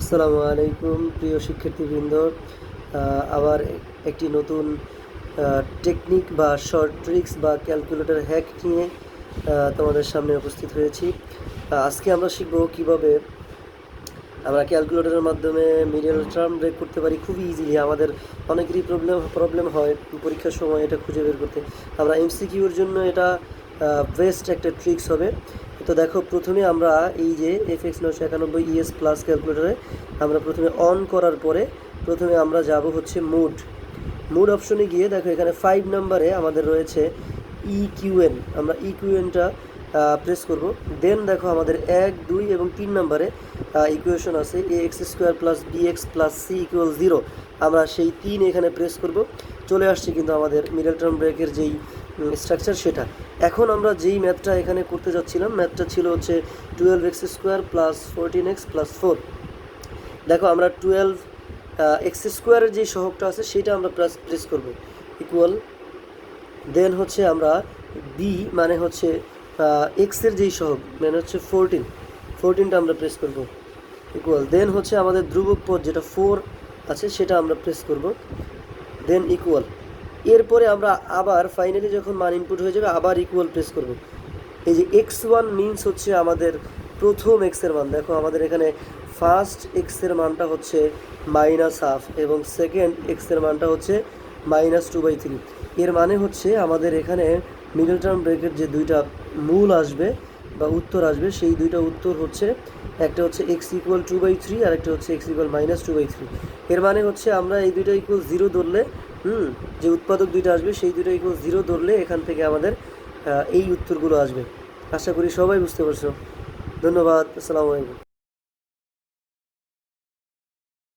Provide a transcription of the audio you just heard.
আসসালামু আলাইকুম, প্রিয় শিক্ষার্থীবৃন্দ। আবার একটি নতুন টেকনিক বা শর্ট ট্রিক্স বা ক্যালকুলেটর হ্যাক নিয়ে তোমাদের সামনে উপস্থিত হয়েছি। আজকে আমরা শিখব কীভাবে আমরা ক্যালকুলেটরের মাধ্যমে মিডিয়াল টার্ম ব্রেক করতে পারি। খুবই ইজিলি আমাদের অনেকেরই প্রবলেম প্রবলেম হয় পরীক্ষার সময় এটা খুঁজে বের করতে। আমরা এমসিকিউর জন্য এটা বেস্ট একটা ট্রিক্স হবে। তো দেখো, প্রথমে আমরা এই যে এফ এক্স নশো একানব্বই ইএস প্লাস ক্যালকুলেটারে আমরা প্রথমে অন করার পরে প্রথমে আমরা যাব হচ্ছে মুড মুড অপশনে গিয়ে দেখো, এখানে ফাইভ নাম্বারে আমাদের রয়েছে ইকিউএন আমরা ই কিউএনটা প্রেস করব। দেন দেখো আমাদের এক, দুই এবং তিন নম্বরে ইকুয়েশন আছে A X square plus B X plus C equal zero আমরা সেই তিন এখানে প্রেস করব। চলে আসছে কিন্তু আমাদের মিডল টার্ম ব্রেকের যেই স্ট্রাকচার সেটা। এখন আমরা যেই ম্যাথটা এখানে করতে যাচ্ছিলাম ম্যাথটা ছিল হচ্ছে twelve X square plus fourteen X plus four দেখো আমরা টুয়েলভ এক্স স্কোয়ারের যে সহগটা আছে, সেটা আমরা প্লাস প্রেস করব। ইকুয়াল দেন হচ্ছে আমরা বি মানে হচ্ছে এক্সের যেই সহগ মানে হচ্ছে ফোরটিন ফোরটিনটা আমরা প্রেস করব। ইকুয়াল দেন হচ্ছে আমাদের ধ্রুবক পদ যেটা ফোর আছে, সেটা আমরা প্রেস করব। দেন ইকুয়াল এরপরে আমরা আবার ফাইনালি যখন মান ইনপুট হয়ে যাবে, আবার ইকুয়াল প্রেস করব। এই যে এক্স ওয়ান মিনস হচ্ছে আমাদের প্রথম এক্সের মান। দেখো আমাদের এখানে ফার্স্ট এক্সের মানটা হচ্ছে মাইনাস হাফ এবং সেকেন্ড এক্সের মানটা হচ্ছে মাইনাস টু বাই থ্রি এর মানে হচ্ছে আমাদের এখানে মিডল টার্ম ব্রেকের যে দুইটা মূল আসবে বা উত্তর আসবে, সেই দুইটা উত্তর হচ্ছে, একটা হচ্ছে X equal two by three আর একটা হচ্ছে X equal minus two by three এর মানে হচ্ছে আমরা এই দুইটা ইকুয়াল জিরো ধরলে, হুম, যে উৎপাদক দুইটা আসবে, সেই দুইটা ইকুয়াল জিরো ধরলে এখান থেকে আমাদের এই উত্তরগুলো আসবে। আশা করি সবাই বুঝতে পারছ। ধন্যবাদ, আসসালামু আলাইকুম।